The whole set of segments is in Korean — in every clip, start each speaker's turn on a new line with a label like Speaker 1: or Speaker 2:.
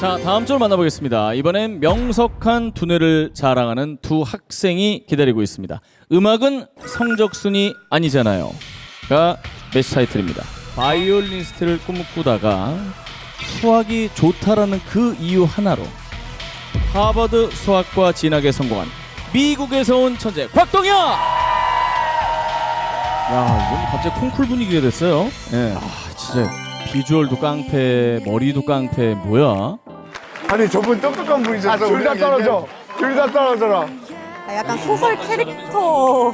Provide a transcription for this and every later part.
Speaker 1: 자 다음 절 만나보겠습니다. 이번엔 명석한 두뇌를 자랑하는 두 학생이 기다리고 있습니다. 음악은 성적 순위 아니잖아요.가 매치 타이틀입니다. 바이올리니스트를 꿈꾸다가 수학이 좋다라는 그 이유 하나로 하버드 수학과 진학에 성공한 미국에서 온 천재 곽동현. 야 이건 갑자기 콩쿨 분위기가 됐어요. 예. 아 진짜 비주얼도 깡패, 머리도 깡패, 뭐야?
Speaker 2: 아니 저분 똑똑한 분이셨어. 둘다 떨어져. 둘 다 떨어져라.
Speaker 3: 아, 약간 소설 캐릭터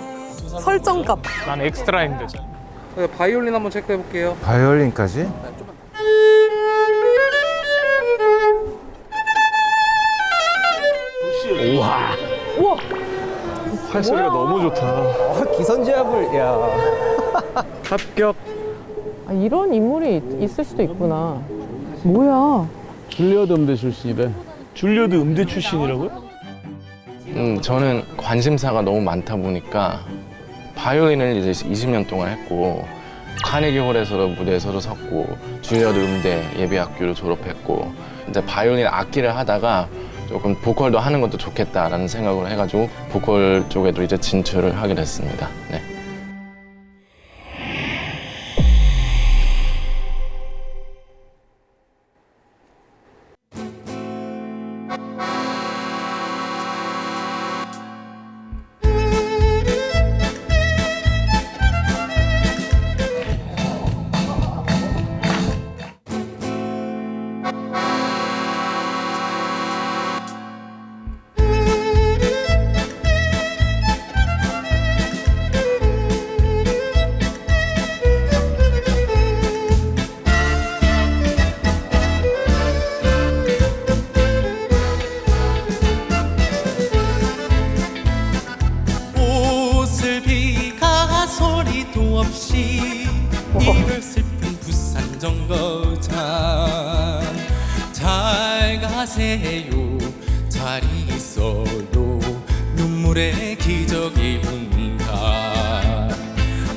Speaker 3: 설정값.
Speaker 4: 난 엑스트라인데.
Speaker 5: 바이올린 한번 체크해 볼게요.
Speaker 2: 바이올린까지?
Speaker 4: 활소리가 너무 좋다.
Speaker 6: 기선제압을 야
Speaker 4: 합격.
Speaker 7: 아, 이런 인물이 있- 있을 수도 있구나. 뭐야?
Speaker 4: 줄리어드 음대 출신이래. 줄리어드 음대 출신이라고요?
Speaker 8: 음, 저는 관심사가 너무 많다 보니까 바이올린을 이제 20년 동안 했고 카네기 홀에서도 무대에서도 섰고 줄리어드 음대 예비학교를 졸업했고 이제 바이올린 악기를 하다가 조금 보컬도 하는 것도 좋겠다라는 생각을 해가지고 보컬 쪽에도 이제 진출을 하게 됐습니다. 네.
Speaker 9: Bye. 비가 소리도 없이 이별 슬픈 부산 정거장. 잘 가세요. 잘 있어요. 눈물의 기적이 온다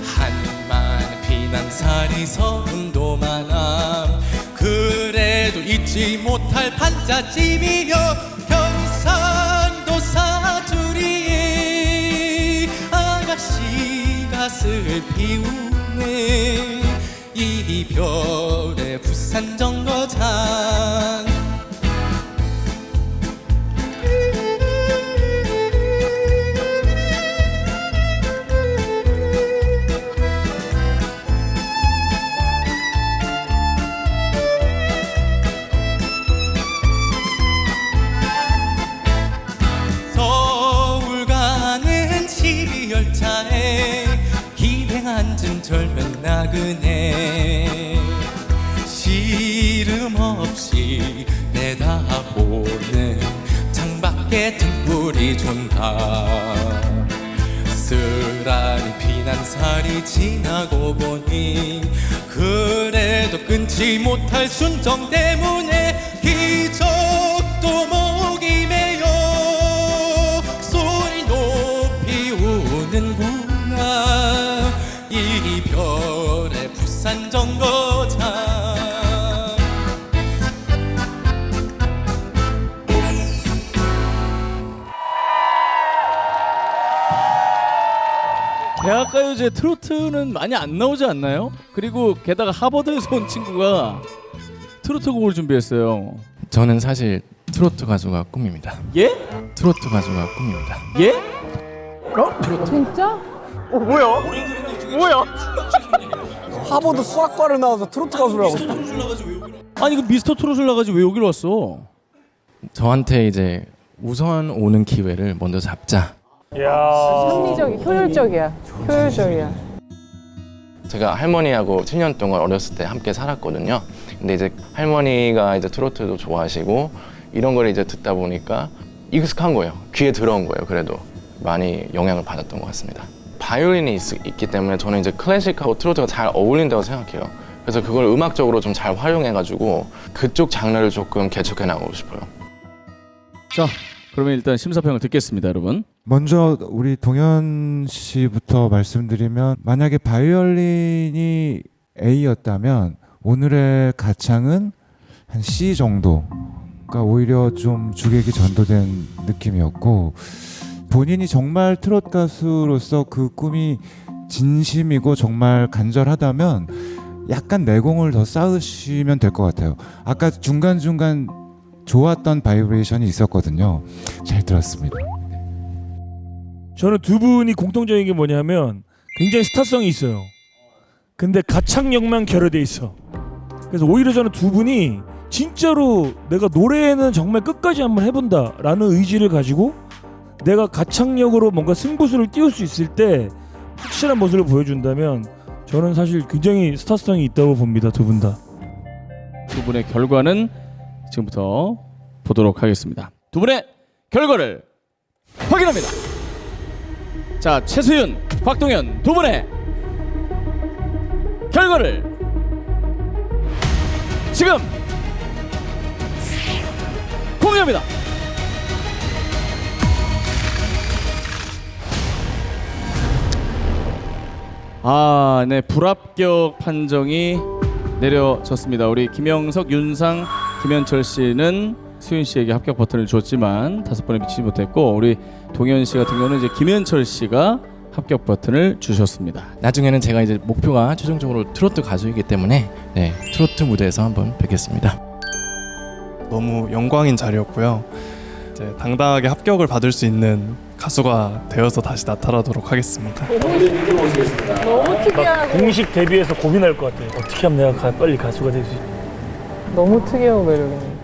Speaker 9: 한만 피난살이 서운도 많아. 그래도 잊지 못할 판잣집이여 아가씨가 슬피 우네 이별 젊은 나그네 시름 없이 내다보는 창밖에 등불이 존다. 쓰라리 피난살이 지나고 보니 그래도 끊지 못할 순정 때문에 기적도 목이 메여 소리 높이 우는구나 이
Speaker 1: 대학가요제 트로트는 많이 안 나오지 않나요? 그리고 게다가 하버드에서 온 친구가 트로트 곡을 준비했어요.
Speaker 8: 저는 사실 트로트 가수가 꿈입니다.
Speaker 1: 예?
Speaker 8: 트로트 가수가 꿈입니다.
Speaker 1: 예?
Speaker 7: 진짜?
Speaker 6: 하버드 수학과를 나와서 트로트 싶다.
Speaker 1: 아니 그 미스터 트롯을 나가지 왜 여기로 왔어?
Speaker 8: 저한테 이제 우선 오는 기회를 먼저 잡자.
Speaker 4: 야.
Speaker 7: 합리적, 효율적이야. 효율적이야.
Speaker 8: 제가 할머니하고 7년 동안 어렸을 때 함께 살았거든요. 근데 이제 할머니가 이제 트로트도 좋아하시고 이런 걸 이제 듣다 보니까 익숙한 거예요. 귀에 들어온 거예요. 그래도 많이 영향을 받았던 것 같습니다. 바이올린이 있, 있기 때문에 저는 이제 클래식하고 트로트가 잘 어울린다고 생각해요. 그래서 그걸 음악적으로 좀 잘 활용해가지고 그쪽 장르를 조금 개척해 나가고 싶어요.
Speaker 1: 자, 그러면 일단 심사평을 듣겠습니다, 여러분.
Speaker 10: 먼저 우리 동현 씨부터 말씀드리면 만약에 바이올린이 A였다면 오늘의 가창은 한 C 정도 그러니까 오히려 좀 주객이 전도된 느낌이었고 본인이 정말 트롯 가수로서 그 꿈이 진심이고 정말 간절하다면 약간 내공을 더 쌓으시면 될 것 같아요. 아까 중간중간 좋았던 바이브레이션이 있었거든요. 잘 들었습니다.
Speaker 11: 저는 두 분이 공통적인 게 뭐냐면 굉장히 스타성이 있어요. 근데 가창력만 결여돼 있어. 그래서 오히려 저는 두 분이 진짜로 내가 노래는 정말 끝까지 한번 해본다라는 의지를 가지고 내가 가창력으로 뭔가 승부수를 띄울 수 있을 때 확실한 모습을 보여준다면 저는 사실 굉장히 스타성이 있다고 봅니다 두 분 다.
Speaker 1: 두 분의 결과는 지금부터 보도록 하겠습니다. 두 분의 결과를 확인합니다. 자, 최수윤, 곽동현 두 분의 결과를 지금 공개합니다. 아, 네, 불합격 판정이 내려졌습니다. 우리 김영석, 윤상, 김현철 씨는 수윤 씨에게 합격 버튼을 줬지만 다섯 번에 미치지 못했고 우리 동현 씨 같은 경우는 이제 김현철 씨가 합격 버튼을 주셨습니다.
Speaker 8: 나중에는 제가 이제 목표가 최종적으로 트로트 가수이기 때문에 네, 트로트 무대에서 한번 뵙겠습니다.
Speaker 12: 너무 영광인 자리였고요. 이제 당당하게 합격을 받을 수 있는 가수가 되어서 다시 나타나도록 하겠습니다.
Speaker 7: 너무 특이하고
Speaker 11: 공식 데뷔해서 고민할 것 같아요. 어떻게 하면 내가 가- 빨리 가수가 될 수 있지?
Speaker 7: 너무 특이하고 매력있네.